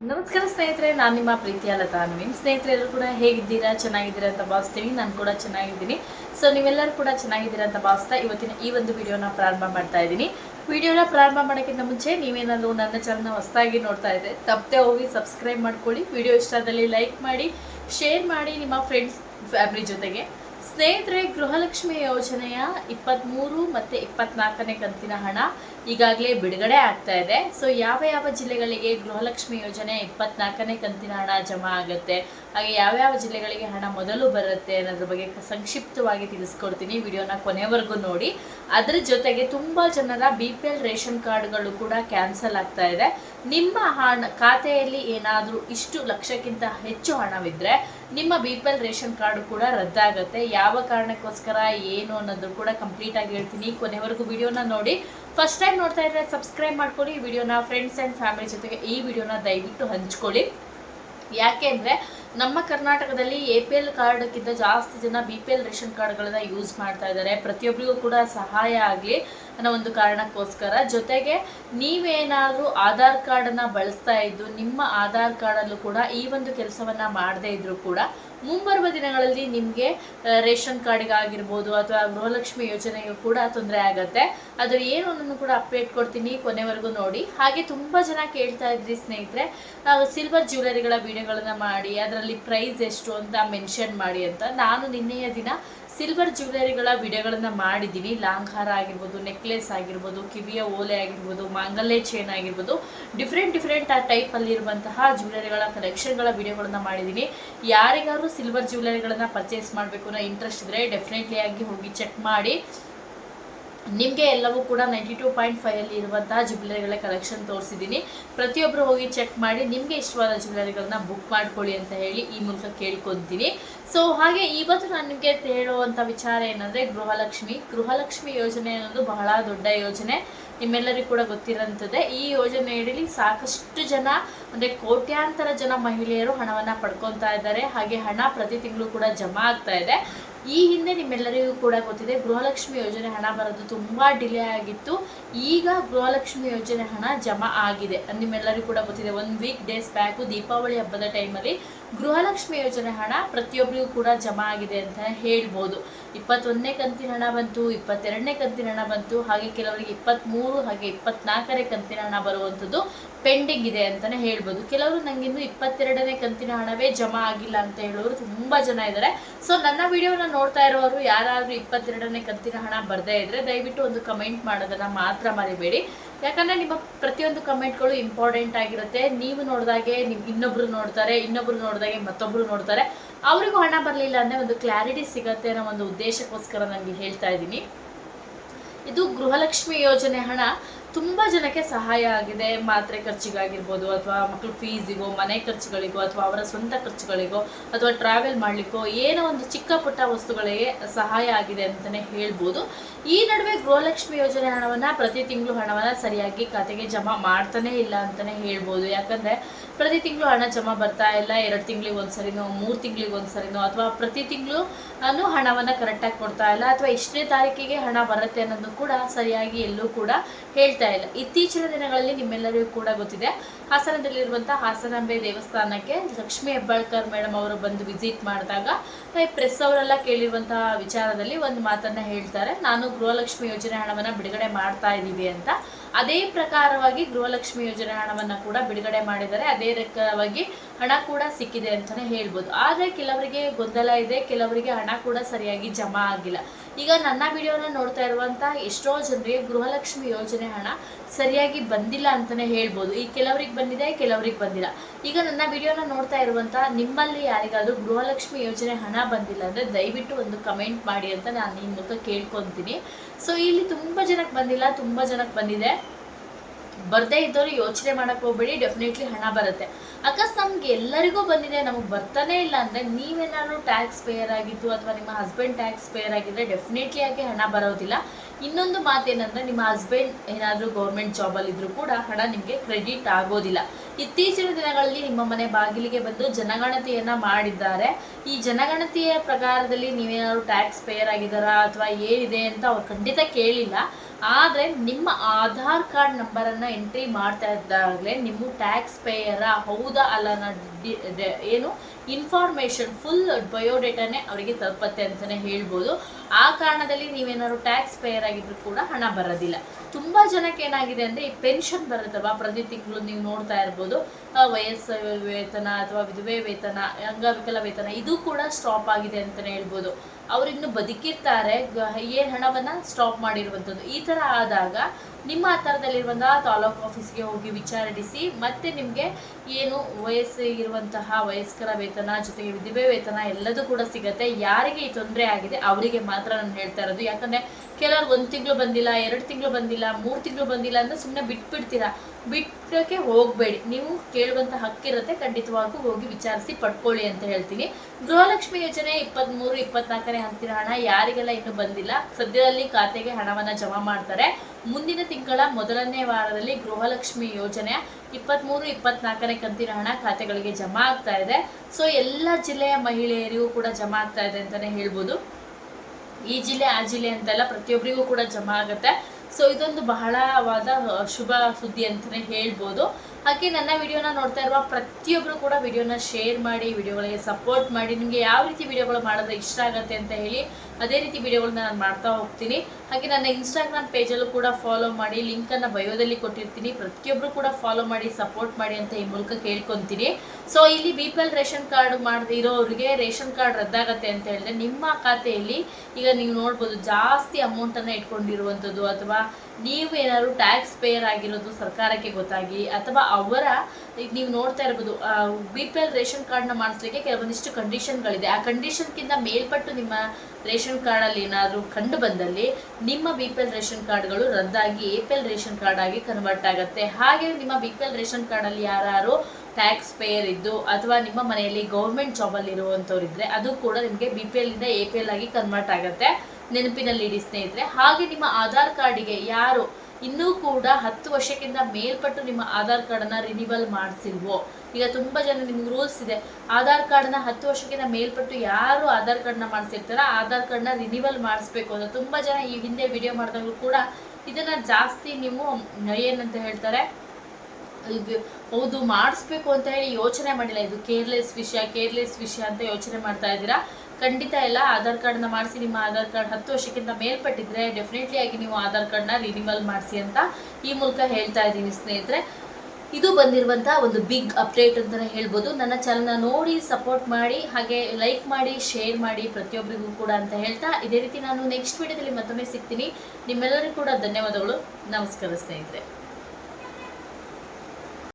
ನಮಸ್ಕಾರ ಸ್ನೇಹಿತರೆ, ನಾನು ನಿಮ್ಮ ಪ್ರೀತಿಯ ಲತಾ. ನಿಮ್ಮ ಸ್ನೇಹಿತರೆ ಎಲ್ಲರೂ ಕೂಡ ಹೇಗಿದ್ದೀರಾ? ಚೆನ್ನಾಗಿದ್ದೀರಾ ಅಂತ ಭಾವಿಸ್ತೀನಿ. ನಾನು ಕೂಡ ಚೆನ್ನಾಗಿದ್ದೀನಿ. ಸೊ ನೀವೆಲ್ಲರೂ ಕೂಡ ಚೆನ್ನಾಗಿದ್ದೀರಾ ಅಂತ ಭಾವಿಸ್ತಾ ಇವತ್ತಿನ ಈ ಒಂದು ವಿಡಿಯೋನ ಪ್ರಾರಂಭ ಮಾಡ್ತಾ ಇದ್ದೀನಿ. ವಿಡಿಯೋನ ಪ್ರಾರಂಭ ಮಾಡೋಕ್ಕಿಂತ ಮುಂಚೆ ನೀವೇನಾದರೂ ನನ್ನ ಚಾನಲ್ನ ಹೊಸದಾಗಿ ನೋಡ್ತಾ ಇದ್ದೆ ತಪ್ಪದೆ ಹೋಗಿ ಸಬ್ಸ್ಕ್ರೈಬ್ ಮಾಡ್ಕೊಳ್ಳಿ. ವಿಡಿಯೋ ಇಷ್ಟದಲ್ಲಿ ಲೈಕ್ ಮಾಡಿ ಶೇರ್ ಮಾಡಿ ನಿಮ್ಮ ಫ್ರೆಂಡ್ಸ್ ಫ್ಯಾಮಿಲಿ ಜೊತೆಗೆ. ಸ್ನೇಹಿತರೆ, ಗೃಹಲಕ್ಷ್ಮಿ ಯೋಜನೆಯ ಇಪ್ಪತ್ತ್ಮೂರು ಮತ್ತು ಇಪ್ಪತ್ನಾಲ್ಕನೇ ಕಂತಿನ ಹಣ ಈಗಾಗಲೇ ಬಿಡುಗಡೆ ಆಗ್ತಾ ಇದೆ. ಸೊ ಯಾವ ಯಾವ ಜಿಲ್ಲೆಗಳಿಗೆ ಗೃಹಲಕ್ಷ್ಮಿ ಯೋಜನೆ ಇಪ್ಪತ್ನಾಲ್ಕನೇ ಕಂತಿನ ಹಣ ಜಮಾ ಆಗುತ್ತೆ, ಹಾಗೆ ಯಾವ್ಯಾವ ಜಿಲ್ಲೆಗಳಿಗೆ ಹಣ ಮೊದಲು ಬರುತ್ತೆ ಅನ್ನೋದ್ರ ಬಗ್ಗೆ ಸಂಕ್ಷಿಪ್ತವಾಗಿ ತಿಳಿಸ್ಕೊಡ್ತೀನಿ. ವಿಡಿಯೋನ ಕೊನೆವರೆಗೂ ನೋಡಿ. ಅದರ ಜೊತೆಗೆ ತುಂಬ ಜನರ ಬಿ ಪಿ ಎಲ್ ರೇಷನ್ ಕಾರ್ಡ್ಗಳು ಕೂಡ ಕ್ಯಾನ್ಸಲ್ ಆಗ್ತಾ ಇದೆ. ನಿಮ್ಮ ಹಣ, ಖಾತೆಯಲ್ಲಿ ಏನಾದರೂ ಇಷ್ಟು ಲಕ್ಷಕ್ಕಿಂತ ಹೆಚ್ಚು ಹಣವಿದ್ರೆ ನಿಮ್ಮ B P L ration card ಕೂಡ ರದ್ದಾಗುತ್ತೆ. ಯಾವ ಕಾರಣಕ್ಕೋಸ್ಕರ, ಏನು ಅನ್ನೋದು ಕೂಡ ಕಂಪ್ಲೀಟ್ ಆಗಿ ಹೇಳ್ತೀನಿ. ಕೊನೆವರೆಗೂ ವಿಡಿಯೋನ ನೋಡಿ. ಫಸ್ಟ್ ಟೈಮ್ ನೋಡ್ತಾ ಇದ್ರೆ ಸಬ್ಸ್ಕ್ರೈಬ್ ಮಾಡ್ಕೊಳ್ಳಿ. ಈ ವಿಡಿಯೋನ ಫ್ರೆಂಡ್ಸ್ ಆ್ಯಂಡ್ ಫ್ಯಾಮಿಲಿ ಜೊತೆಗೆ ಈ ವಿಡಿಯೋನ ದಯವಿಟ್ಟು ಹಂಚ್ಕೊಳ್ಳಿ. ಯಾಕೆ ಅಂದರೆ ನಮ್ಮ ಕರ್ನಾಟಕದಲ್ಲಿ ಎ ಪಿ ಎಲ್ ಕಾರ್ಡ್ಗಿಂತ ಜಾಸ್ತಿ ಜನ ಬಿ ಪಿ ಎಲ್ ರೇಷನ್ ಕಾರ್ಡ್ಗಳನ್ನ ಯೂಸ್ ಮಾಡ್ತಾ ಇದ್ದಾರೆ. ಪ್ರತಿಯೊಬ್ಬರಿಗೂ ಕೂಡ ಸಹಾಯ ಆಗಲಿ. ಅನ್ನೋ ಒಂದು ಕಾರಣಕ್ಕೋಸ್ಕರ ಜೊತೆಗೆ ನೀವೇನಾದರೂ ಆಧಾರ್ ಕಾರ್ಡನ್ನು ಬಳಸ್ತಾ ಇದ್ದು ನಿಮ್ಮ ಆಧಾರ್ ಕಾರ್ಡಲ್ಲೂ ಕೂಡ ಈ ಒಂದು ಕೆಲಸವನ್ನು ಮಾಡದೇ ಇದ್ದರೂ ಕೂಡ ಮುಂಬರುವ ದಿನಗಳಲ್ಲಿ ನಿಮಗೆ ರೇಷನ್ ಕಾರ್ಡಿಗಾಗಿರ್ಬೋದು ಅಥವಾ ಗೃಹಲಕ್ಷ್ಮಿ ಯೋಜನೆಗೂ ಕೂಡ ತೊಂದರೆ ಆಗುತ್ತೆ. ಅದು ಏನು ಅನ್ನೋದು ಕೂಡ ಅಪ್ಡೇಟ್ ಕೊಡ್ತೀನಿ ಕೊನೆವರೆಗೂ ನೋಡಿ. ಹಾಗೆ ತುಂಬ ಜನ ಕೇಳ್ತಾ ಇದ್ರಿ ಸ್ನೇಹಿತರೆ ಸಿಲ್ವರ್ ಜ್ಯುವೆಲರಿಗಳ ವಿಡಿಯೋಗಳನ್ನು ಮಾಡಿ, ಅದರಲ್ಲಿ ಪ್ರೈಸ್ ಎಷ್ಟು ಅಂತ ಮೆನ್ಷನ್ ಮಾಡಿ ಅಂತ. ನಾನು ನಿನ್ನೆಯ ದಿನ ಸಿಲ್ವರ್ ಜ್ಯುವೆಲರಿಗಳ ವಿಡಿಯೋಗಳನ್ನು ಮಾಡಿದ್ದೀನಿ ಲಾಂಗ್ ಹಾರ ಆಗಿರ್ಬೋದು ನೆಕ್ಲೆಸ್ ಆಗಿರ್ಬೋದು, ಕಿವಿಯ ಓಲೆ ಆಗಿರ್ಬೋದು, ಮಾಂಗಲ್ಯ ಚೈನ್ ಆಗಿರ್ಬೋದು ಡಿಫ್ರೆಂಟ್ ಡಿಫ್ರೆಂಟ್ ಆ ಟೈಪಲ್ಲಿರುವಂತಹ ಜ್ಯುವೆಲರಿಗಳ ಕಲೆಕ್ಷನ್ಗಳ ವಿಡಿಯೋಗಳನ್ನು ಮಾಡಿದ್ದೀನಿ ಯಾರಿಗಾದ್ರೂ ಸಿಲ್ವರ್ ಜ್ಯುವೆಲರಿಗಳನ್ನ ಪರ್ಚೇಸ್ ಮಾಡಬೇಕು ಅನ್ನೋ ಇಂಟ್ರೆಸ್ಟ್ ಇದ್ದರೆ ಡೆಫಿನೆಟ್ಲಿ ಆಗಿ ಹೋಗಿ ಚೆಕ್ ಮಾಡಿ. ನಿಮಗೆ ಎಲ್ಲವೂ ಕೂಡ ನೈಂಟಿ ಟೂ ಪಾಯಿಂಟ್ ಫೈವಲ್ಲಿ ಇರುವಂತಹ ಜ್ಯುವೆಲರಿಗಳ ಕಲೆಕ್ಷನ್ ತೋರಿಸಿದ್ದೀನಿ. ಪ್ರತಿಯೊಬ್ಬರು ಹೋಗಿ ಚೆಕ್ ಮಾಡಿ ನಿಮಗೆ ಇಷ್ಟವಾದ ಜ್ಯುವೆಲರಿಗಳನ್ನ ಬುಕ್ ಮಾಡ್ಕೊಳ್ಳಿ ಅಂತ ಹೇಳಿ ಈ ಮೂಲಕ ಕೇಳ್ಕೊತೀನಿ. ಸೊ ಹಾಗೆ ಇವತ್ತು ನಾನು ನಿಮಗೆ ಹೇಳುವಂಥ ವಿಚಾರ ಏನಂದರೆ ಗೃಹಲಕ್ಷ್ಮಿ. ಗೃಹಲಕ್ಷ್ಮಿ ಯೋಜನೆ ಅನ್ನೋದು ಬಹಳ ದೊಡ್ಡ ಯೋಜನೆ. ನಿಮ್ಮೆಲ್ಲರಿಗೂ ಕೂಡ ಗೊತ್ತಿರೋಂಥದ್ದೇ ಈ ಯೋಜನೆಯಲ್ಲಿ ಸಾಕಷ್ಟು ಜನ ಅಂದರೆ ಕೋಟ್ಯಾಂತರ ಜನ ಮಹಿಳೆಯರು ಹಣವನ್ನು ಪಡ್ಕೊತಾ ಇದ್ದಾರೆ. ಹಾಗೆ ಹಣ ಪ್ರತಿ ತಿಂಗಳು ಕೂಡ ಜಮಾ ಆಗ್ತಾ ಇದೆ. ಈ ಹಿಂದೆ ನಿಮ್ಮೆಲ್ಲರಿಗೂ ಕೂಡ ಗೊತ್ತಿದೆ, ಗೃಹಲಕ್ಷ್ಮಿ ಯೋಜನೆ ಹಣ ಬರೋದು ತುಂಬ ಡಿಲೇ ಆಗಿತ್ತು. ಈಗ ಗೃಹಲಕ್ಷ್ಮಿ ಯೋಜನೆ ಹಣ ಜಮಾ ಆಗಿದೆ. ನಿಮ್ಮೆಲ್ಲರಿಗೂ ಕೂಡ ಗೊತ್ತಿದೆ one week days back Deepavali ಹಬ್ಬದ ಟೈಮಲ್ಲಿ ಗೃಹಲಕ್ಷ್ಮಿ ಯೋಜನೆ ಹಣ ಪ್ರತಿಯೊಬ್ಬರಿಗೂ ಕೂಡ ಜಮಾ ಆಗಿದೆ ಅಂತ ಹೇಳ್ಬೋದು. ಇಪ್ಪತ್ತೊಂದನೇ ಕಂತಿನ ಹಣ ಬಂತು, ಇಪ್ಪತ್ತೆರಡನೇ ಕಂತಿನ ಹಣ ಬಂತು, ಹಾಗೆ ಕೆಲವರಿಗೆ ಇಪ್ಪತ್ತ್ಮೂರು ಹಾಗೆ ಇಪ್ಪತ್ನಾಲ್ಕನೇ ಕಂತಿನ ಹಣ ಬರುವಂಥದ್ದು ಪೆಂಡಿಂಗ್ ಇದೆ ಅಂತಲೇ ಹೇಳ್ಬೋದು. ಕೆಲವರು ನಂಗಿನ್ನು ಇಪ್ಪತ್ತೆರಡನೇ ಕಂತಿನ ಹಣವೇ ಜಮಾ ಆಗಿಲ್ಲ ಅಂತ ಹೇಳೋರು ತುಂಬ ಜನ ಇದ್ದಾರೆ. ಸೊ ನನ್ನ ವಿಡಿಯೋನ ನೋಡ್ತಾ ಇರೋರು ಯಾರಾದರೂ ಇಪ್ಪತ್ತೆರಡನೇ ಕಂತಿನ ಹಣ ಬರದೇ ಇದ್ರೆ ದಯವಿಟ್ಟು ಒಂದು ಕಮೆಂಟ್ ಮಾಡೋದನ್ನ ಮಾತ್ರ ಮರಿಬೇಡಿ. ಯಾಕಂದ್ರೆ ನಿಮ್ಮ ಪ್ರತಿಯೊಂದು ಕಮೆಂಟ್ಗಳು ಇಂಪಾರ್ಟೆಂಟ್ ಆಗಿರುತ್ತೆ. ನೀವು ನೋಡಿದಾಗೆ ನಿಮ್ ಇನ್ನೊಬ್ರು ನೋಡ್ತಾರೆ, ಇನ್ನೊಬ್ರು ನೋಡಿದಾಗೆ ಮತ್ತೊಬ್ರು ನೋಡ್ತಾರೆ. ಅವರಿಗೂ ಹಣ ಬರಲಿಲ್ಲ ಅಂದರೆ ಒಂದು ಕ್ಲಾರಿಟಿ ಸಿಗತ್ತೆ ಅನ್ನೋ ಒಂದು ಉದ್ದೇಶಕ್ಕೋಸ್ಕರ ನನಗೆ ಹೇಳ್ತಾ ಇದ್ದೀನಿ. ಇದು ಗೃಹಲಕ್ಷ್ಮಿ ಯೋಜನೆ ಹಣ. ತುಂಬ ಜನಕ್ಕೆ ಸಹಾಯ ಆಗಿದೆ. ಮಾತ್ರೆ ಖರ್ಚಿಗಾಗಿರ್ಬೋದು ಅಥವಾ ಮಕ್ಕಳ ಫೀಸಿಗೋ, ಮನೆ ಖರ್ಚುಗಳಿಗೋ ಅಥವಾ ಅವರ ಸ್ವಂತ ಖರ್ಚುಗಳಿಗೋ ಅಥವಾ ಟ್ರಾವೆಲ್ ಮಾಡಲಿಕ್ಕೋ ಏನೋ ಒಂದು ಚಿಕ್ಕ ಪುಟ್ಟ ವಸ್ತುಗಳಿಗೆ ಸಹಾಯ ಆಗಿದೆ ಅಂತಲೇ ಹೇಳ್ಬೋದು. ಈ ನಡುವೆ ಗೃಹಲಕ್ಷ್ಮಿ ಯೋಜನೆ ಹಣವನ್ನು ಪ್ರತಿ ತಿಂಗಳು ಹಣವನ್ನು ಸರಿಯಾಗಿ ಖಾತೆಗೆ ಜಮಾ ಮಾಡ್ತಾನೇ ಇಲ್ಲ ಅಂತಲೇ ಹೇಳ್ಬೋದು. ಯಾಕಂದರೆ ಪ್ರತಿ ತಿಂಗಳು ಹಣ ಜಮಾ ಬರ್ತಾ ಇಲ್ಲ. ಎರಡು ತಿಂಗಳಿಗೆ ಒಂದ್ಸರಿನೋ, ಮೂರು ತಿಂಗಳಿಗೆ ಒಂದ್ಸರಿನೋ, ಅಥವಾ ಪ್ರತಿ ತಿಂಗಳು ನಾನು ಹಣವನ್ನು ಕರೆಕ್ಟಾಗಿ ಕೊಡ್ತಾ ಇಲ್ಲ, ಅಥವಾ ಇಷ್ಟನೇ ತಾರೀಕಿಗೆ ಹಣ ಬರುತ್ತೆ ಅನ್ನೋದು ಕೂಡ ಸರಿಯಾಗಿ ಎಲ್ಲೂ ಕೂಡ ಹೇಳ್ತಾ ಇಲ್ಲ. ಇತ್ತೀಚಿನ ದಿನಗಳಲ್ಲಿ ನಿಮ್ಮೆಲ್ಲರಿಗೂ ಕೂಡ ಗೊತ್ತಿದೆ. ಹಾಸನದಲ್ಲಿರುವಂಥ ಹಾಸನಾಂಬೆ ದೇವಸ್ಥಾನಕ್ಕೆ ಲಕ್ಷ್ಮೀ ಹೆಬ್ಬಾಳ್ಕರ್ ಮೇಡಮ್ ಅವರು ಬಂದು ವಿಸಿಟ್ ಮಾಡಿದಾಗ ಪ್ರೆಸ್ ಅವರೆಲ್ಲ ಕೇಳಿರುವಂತಹ ವಿಚಾರದಲ್ಲಿ ಒಂದು ಮಾತನ್ನ ಹೇಳ್ತಾರೆ. ನಾನು ಗೃಹಲಕ್ಷ್ಮಿ ಯೋಜನೆ ಹಣವನ್ನು ಬಿಡುಗಡೆ ಮಾಡ್ತಾ ಇದ್ದೀವಿ ಅಂತ ಅದೇ ಪ್ರಕಾರವಾಗಿ ಗೃಹಲಕ್ಷ್ಮಿ ಯೋಜನೆ ಹಣವನ್ನ ಕೂಡ ಬಿಡುಗಡೆ ಮಾಡಿದ್ದಾರೆ. ಅದೇ ಪ್ರಕಾರವಾಗಿ ಹಣ ಕೂಡ ಸಿಕ್ಕಿದೆ ಅಂತಾನೆ ಹೇಳ್ಬೋದು. ಆದರೆ ಕೆಲವರಿಗೆ ಗೊಂದಲ ಇದೆ, ಕೆಲವರಿಗೆ ಹಣ ಕೂಡ ಸರಿಯಾಗಿ ಜಮಾ ಆಗಿಲ್ಲ. ಈಗ ನನ್ನ ವಿಡಿಯೋನ ನೋಡ್ತಾ ಇರುವಂತ ಎಷ್ಟೋ ಜನರಿಗೆ ಗೃಹಲಕ್ಷ್ಮಿ ಯೋಜನೆ ಹಣ ಸರಿಯಾಗಿ ಬಂದಿಲ್ಲ ಅಂತಾನೆ ಹೇಳ್ಬೋದು. ಈ ಕೆಲವರಿಗೆ ಬಂದಿದೆ, ಕೆಲವರಿಗೆ ಬಂದಿಲ್ಲ. ಈಗ ನನ್ನ ವಿಡಿಯೋನ ನೋಡ್ತಾ ಇರುವಂತ ನಿಮ್ಮಲ್ಲಿ ಯಾರಿಗಾದ್ರೂ ಗೃಹಲಕ್ಷ್ಮಿ ಯೋಜನೆ ಹಣ ಬಂದಿಲ್ಲ ಅಂದ್ರೆ ದಯವಿಟ್ಟು ಒಂದು ಕಮೆಂಟ್ ಮಾಡಿ ಅಂತ ನಾನು ಈ ಮೂಲಕ ಕೇಳ್ಕೊತೀನಿ. ಸೊ ಇಲ್ಲಿ ತುಂಬ ಜನಕ್ಕೆ ಬಂದಿಲ್ಲ ತುಂಬ ಜನಕ್ಕೆ ಬಂದಿದೆ. ಬರ್ದೇ ಇದ್ದವರು ಯೋಚನೆ ಮಾಡಕ್ ಹೋಗ್ಬೇಡಿ ಡೆಫಿನೆಟ್ಲಿ ಹಣ ಬರುತ್ತೆ. ಅಕಸ್ ನಮ್ಗೆ ಎಲ್ಲರಿಗೂ ಬಂದಿದೆ, ನಮಗೆ ಬರ್ತಾನೆ ಇಲ್ಲ ಅಂದರೆ ನೀವೇನಾದ್ರು ಟ್ಯಾಕ್ಸ್ ಪೇಯರ್ ಆಗಿದ್ದು ಅಥವಾ ನಿಮ್ಮ ಹಸ್ಬೆಂಡ್ ಟ್ಯಾಕ್ಸ್ ಪೇಯರ್ ಆಗಿದ್ರೆ ಡೆಫಿನೆಟ್ಲಿ ಆಗಿ ಹಣ ಬರೋದಿಲ್ಲ. ಇನ್ನೊಂದು ಮಾತೇನಂದ್ರೆ ನಿಮ್ಮ ಹಸ್ಬೆಂಡ್ ಏನಾದರೂ ಗೌರ್ಮೆಂಟ್ ಇದ್ರೂ ಕೂಡ ಹಣ ನಿಮಗೆ ಕ್ರೆಡಿಟ್ ಆಗೋದಿಲ್ಲ. ಇತ್ತೀಚಿನ ದಿನಗಳಲ್ಲಿ ನಿಮ್ಮ ಮನೆ ಬಾಗಿಲಿಗೆ ಬಂದು ಜನಗಣತಿಯನ್ನ ಮಾಡಿದ್ದಾರೆ. ಈ ಜನಗಣತಿಯ ಪ್ರಕಾರದಲ್ಲಿ ನೀವೇನಾದ್ರು ಟ್ಯಾಕ್ಸ್ ಪೇಯರ್ ಆಗಿದ್ದಾರಾ ಅಥವಾ ಏನಿದೆ ಅಂತ ಅವ್ರು ಖಂಡಿತ ಕೇಳಿಲ್ಲ. ಆದರೆ ನಿಮ್ಮ ಆಧಾರ್ ಕಾರ್ಡ್ ನಂಬರನ್ನು ಎಂಟ್ರಿ ಮಾಡ್ತಾ ಇದ್ದಾಗಲೇ ನಿಮ್ಮ ಟ್ಯಾಕ್ಸ್ ಪೇಯರ ಹೌದಾ ಅಲ್ಲ ಅನ್ನೋ ಡಿ- ಡೆ- ಏನು ಇನ್ಫಾರ್ಮೇಷನ್ ಫುಲ್ ಬಯೋಡೇಟಾನೇ ಅವರಿಗೆ ತಲುಪತ್ತೆ ಅಂತಲೇ ಹೇಳ್ಬೋದು. ಆ ಕಾರಣದಲ್ಲಿ ನೀವೇನಾದ್ರು ಟ್ಯಾಕ್ಸ್ ಪೇಯರ್ ಆಗಿದ್ರು ಕೂಡ ಹಣ ಬರೋದಿಲ್ಲ. ತುಂಬ ಜನಕ್ಕೆ ಏನಾಗಿದೆ ಅಂದರೆ ಈ ಪೆನ್ಷನ್ ಬರುತ್ತಲ್ವಾ? ಪ್ರತಿ ತಿಂಗಳು ನೀವು ನೋಡ್ತಾ ಇರ್ಬೋದು. ವಯಸ್ಸು, ವೇತನ ಅಥವಾ ವಿಧವೆ ವೇತನ, ಅಂಗವಿಕಲ ವೇತನ, ಇದು ಕೂಡ ಸ್ಟಾಪ್ ಆಗಿದೆ ಅಂತಲೇ ಹೇಳ್ಬೋದು. ಅವರಿನ್ನು ಬದುಕಿರ್ತಾರೆ. ಏನು ಹಣವನ್ನು ಸ್ಟಾಪ್ ಮಾಡಿರುವಂಥದ್ದು ಈ ಥರ ಆದಾಗ ನಿಮ್ಮ ಹತ್ತಿರದಲ್ಲಿರುವಂತಹ ತಾಲೂಕು ಆಫೀಸ್ಗೆ ಹೋಗಿ ವಿಚಾರಿಸಿ, ಮತ್ತೆ ನಿಮಗೆ ಏನು ವಯಸ್ಸು ಇರುವಂತಹ ವಯಸ್ಕರ ವೇತನ, ಜೊತೆಗೆ ವಿಧವೆ ವೇತನ ಎಲ್ಲದೂ ಕೂಡ ಸಿಗತ್ತೆ. ಯಾರಿಗೆ ಈ ತೊಂದರೆ ಆಗಿದೆ, ಅವರಿಗೆ ಮಾತ್ರ ನಾನು ಹೇಳ್ತಾ ಇರೋದು. ಯಾಕಂದರೆ ಕೆಲವರು ಒಂದು ತಿಂಗಳು ಬಂದಿಲ್ಲ, ಎರಡು ತಿಂಗಳು ಬಂದಿಲ್ಲ, ಮೂರು ತಿಂಗಳು ಬಂದಿಲ್ಲ ಅಂದರೆ ಸುಮ್ಮನೆ ಬಿಟ್ಬಿಡ್ತೀರಾ? ಬಿಟ್ಟಕ್ಕೆ ಹೋಗಬೇಡಿ. ನೀವು ಕೇಳುವಂಥ ಹಕ್ಕಿರುತ್ತೆ ಖಂಡಿತವಾಗೂ ಹೋಗಿ ವಿಚಾರಿಸಿ ಪಡ್ಕೊಳ್ಳಿ ಅಂತ ಹೇಳ್ತೀನಿ. ಗೃಹಲಕ್ಷ್ಮಿ ಯೋಜನೆ ಇಪ್ಪತ್ತ್ಮೂರು ಇಪ್ಪತ್ನಾಲ್ಕನೇ ಹಂತಿನ ಹಣ ಯಾರಿಗೆಲ್ಲ ಇನ್ನೂ ಬಂದಿಲ್ಲ. ಸದ್ಯದಲ್ಲಿ ಖಾತೆಗೆ ಹಣವನ್ನು ಜಮಾ ಮಾಡ್ತಾರೆ. ಮುಂದಿನ ತಿಂಗಳ ಮೊದಲನೇ ವಾರದಲ್ಲಿ ಗೃಹಲಕ್ಷ್ಮಿ ಯೋಜನೆ ಇಪ್ಪತ್ತ್ಮೂರು ಇಪ್ಪತ್ನಾಲ್ಕನೇ ಕಂತಿನ ಹಣ ಖಾತೆಗಳಿಗೆ ಜಮಾ ಆಗ್ತಾ ಇದೆ. ಸೊ ಎಲ್ಲ ಜಿಲ್ಲೆಯ ಮಹಿಳೆಯರಿಗೂ ಕೂಡ ಜಮಾ ಆಗ್ತಾ ಇದೆ ಅಂತಲೇ ಹೇಳ್ಬೋದು. ಈ ಜಿಲ್ಲೆ, ಆ ಜಿಲ್ಲೆ ಅಂತೆಲ್ಲ ಪ್ರತಿಯೊಬ್ಬರಿಗೂ ಕೂಡ ಜಮಾ ಆಗುತ್ತೆ. ಸೊ ಇದೊಂದು ಬಹಳವಾದ ಶುಭ ಸುದ್ದಿ ಅಂತಲೇ ಹೇಳ್ಬೋದು. ಹಾಗೆ ನನ್ನ ವಿಡಿಯೋನ ನೋಡ್ತಾ ಇರುವ ಪ್ರತಿಯೊಬ್ಬರು ಕೂಡ ವಿಡಿಯೋನ ಶೇರ್ ಮಾಡಿ, ವಿಡಿಯೋಗಳಿಗೆ ಸಪೋರ್ಟ್ ಮಾಡಿ, ನಿಮಗೆ ಯಾವ ರೀತಿ ವಿಡಿಯೋಗಳು ಮಾಡಿದ್ರೆ ಇಷ್ಟ ಆಗುತ್ತೆ ಅಂತ ಹೇಳಿ ಅದೇ ರೀತಿ ವಿಡಿಯೋಗಳನ್ನ ನಾನು ಮಾಡ್ತಾ ಹೋಗ್ತೀನಿ. ಹಾಗೆ ನನ್ನ ಇನ್ಸ್ಟಾಗ್ರಾಮ್ ಪೇಜಲ್ಲೂ ಕೂಡ ಫಾಲೋ ಮಾಡಿ ಲಿಂಕನ್ನು ಬಯೋದಲ್ಲಿ ಕೊಟ್ಟಿರ್ತೀನಿ. ಪ್ರತಿಯೊಬ್ಬರು ಕೂಡ ಫಾಲೋ ಮಾಡಿ ಸಪೋರ್ಟ್ ಮಾಡಿ ಅಂತ ಈ ಮೂಲಕ ಕೇಳ್ಕೊತೀನಿ. ಸೊ ಇಲ್ಲಿ B P L ration card ಮಾಡದೇ ಇರೋರಿಗೆ ರೇಷನ್ ಕಾರ್ಡ್ ರದ್ದಾಗತ್ತೆ ಅಂತ ಹೇಳಿದ್ರೆ ನಿಮ್ಮ ಖಾತೆಯಲ್ಲಿ ಈಗ ನೀವು ನೋಡ್ಬೋದು ಜಾಸ್ತಿ ಅಮೌಂಟನ್ನು ಇಟ್ಕೊಂಡಿರುವಂಥದ್ದು ಅಥವಾ ನೀವು ಏನಾದ್ರು ಟ್ಯಾಕ್ಸ್ ಪೇಯರ್ ಆಗಿರೋದು ಸರ್ಕಾರಕ್ಕೆ ಗೊತ್ತಾಗಿ ಅಥವಾ ಅವರ, ಈಗ ನೀವು ನೋಡ್ತಾ ಇರ್ಬೋದು ಬಿ ಪಿ ಎಲ್ ರೇಷನ್ ಕಾರ್ಡ್ನ ಮಾಡಿಸ್ಲಿಕ್ಕೆ ಕೆಲವೊಂದಿಷ್ಟು ಕಂಡೀಷನ್ಗಳಿದೆ ಆ ಕಂಡೀಷನ್ಗಿಂತ ಮೇಲ್ಪಟ್ಟು ನಿಮ್ಮ ರೇಷನ್ ಕಾರ್ಡಲ್ಲಿ ಏನಾದರೂ ಕಂಡು ಬಂದಲ್ಲಿ ನಿಮ್ಮ ಬಿ ಪಿ ಎಲ್ ರೇಷನ್ ಕಾರ್ಡ್ಗಳು ರದ್ದಾಗಿ A P L ration card ಆಗಿ ಕನ್ವರ್ಟ್ ಆಗುತ್ತೆ. ಹಾಗೆ ನಿಮ್ಮ ಬಿ ಪಿ ಎಲ್ ರೇಷನ್ ಕಾರ್ಡಲ್ಲಿ ಯಾರು ಟ್ಯಾಕ್ಸ್ ಪೇಯರ್ ಇದ್ದು ಅಥವಾ ನಿಮ್ಮ ಮನೆಯಲ್ಲಿ ಗೌರ್ಮೆಂಟ್ ಜಾಬಲ್ಲಿ ಇರುವಂಥವ್ರು ಇದ್ದರೆ ಅದು ಕೂಡ ನಿಮಗೆ ಬಿ ಪಿ ಎಲ್ ಇಂದ ಎ ಪಿ ಎಲ್ ಆಗಿ ಕನ್ವರ್ಟ್ ಆಗುತ್ತೆ. ನೆನಪಿನಲ್ಲಿ ಇಡಿ ಸ್ನೇಹಿತರೆ ಹಾಗೆ ನಿಮ್ಮ ಆಧಾರ್ ಕಾರ್ಡಿಗೆ ಯಾರು ಇನ್ನೂ ಕೂಡ ಹತ್ತು ವರ್ಷಕ್ಕಿಂತ ಮೇಲ್ಪಟ್ಟು ನಿಮ್ಮ ಆಧಾರ್ ಕಾರ್ಡನ್ನು ರಿನಿವಲ್ ಮಾಡಿಸಿಲ್ವೋ? ಈಗ ತುಂಬ ಜನ ನಿಮ್ಗೆ ರೂಲ್ಸ್ ಇದೆ. ಆಧಾರ್ ಕಾರ್ಡನ್ನ ಹತ್ತು ವರ್ಷಕ್ಕಿಂತ ಮೇಲ್ಪಟ್ಟು ಯಾರು ಆಧಾರ್ ಕಾರ್ಡನ್ನ ಮಾಡಿಸಿರ್ತಾರ, ಆಧಾರ್ ಕಾರ್ಡನ್ನ ರಿನಿವಲ್ ಮಾಡಿಸ್ಬೇಕು ಅಂತ ತುಂಬ ಜನ ಈ ಹಿಂದೆ ವಿಡಿಯೋ ಮಾಡಿದಾಗಲೂ ಕೂಡ ಇದನ್ನು ಜಾಸ್ತಿ ನೀವು ಏನಂತ ಹೇಳ್ತಾರೆ. ಇದು ಹೌದು, ಮಾಡಿಸ್ಬೇಕು ಅಂತ ಹೇಳಿ ಯೋಚನೆ ಮಾಡಿಲ್ಲ. ಇದು ಕೇರ್ಲೆಸ್ ವಿಷಯ ಕೇರ್ಲೆಸ್ ವಿಷಯ ಅಂತ ಯೋಚನೆ ಮಾಡ್ತಾ ಇದ್ದೀರಾ? ಖಂಡಿತ ಇಲ್ಲ. ಆಧಾರ್ ಕಾರ್ಡ್ನ ಮಾಡಿಸಿ, ನಿಮ್ಮ ಆಧಾರ್ ಕಾರ್ಡ್ ಹತ್ತು ವರ್ಷಕ್ಕಿಂತ ಮೇಲ್ಪಟ್ಟಿದ್ರೆ ಡೆಫಿನೆಟ್ಲಿ ಆಗಿ ನೀವು ಆಧಾರ್ ಕಾರ್ಡ್ನ ರಿನಿವಲ್ ಮಾಡಿಸಿ ಅಂತ ಈ ಮೂಲಕ ಹೇಳ್ತಾ ಇದ್ದೀನಿ ಸ್ನೇಹಿತರೆ. ಇದು ಬಂದಿರುವಂಥ ಒಂದು ಬಿಗ್ ಅಪ್ಡೇಟ್ ಅಂತಲೇ ಹೇಳ್ಬೋದು. ನನ್ನ ಚಾನಲ್ನ ನೋಡಿ ಸಪೋರ್ಟ್ ಮಾಡಿ, ಹಾಗೆ ಲೈಕ್ ಮಾಡಿ ಶೇರ್ ಮಾಡಿ ಪ್ರತಿಯೊಬ್ಬರಿಗೂ ಕೂಡ ಅಂತ ಹೇಳ್ತಾ ಇದೇ ರೀತಿ ನಾನು ನೆಕ್ಸ್ಟ್ ವಿಡಿಯೋದಲ್ಲಿ ಮತ್ತೊಮ್ಮೆ ಸಿಗ್ತೀನಿ. ನಿಮ್ಮೆಲ್ಲರಿಗೂ ಕೂಡ ಧನ್ಯವಾದಗಳು. ನಮಸ್ಕಾರ ಸ್ನೇಹಿತರೆ.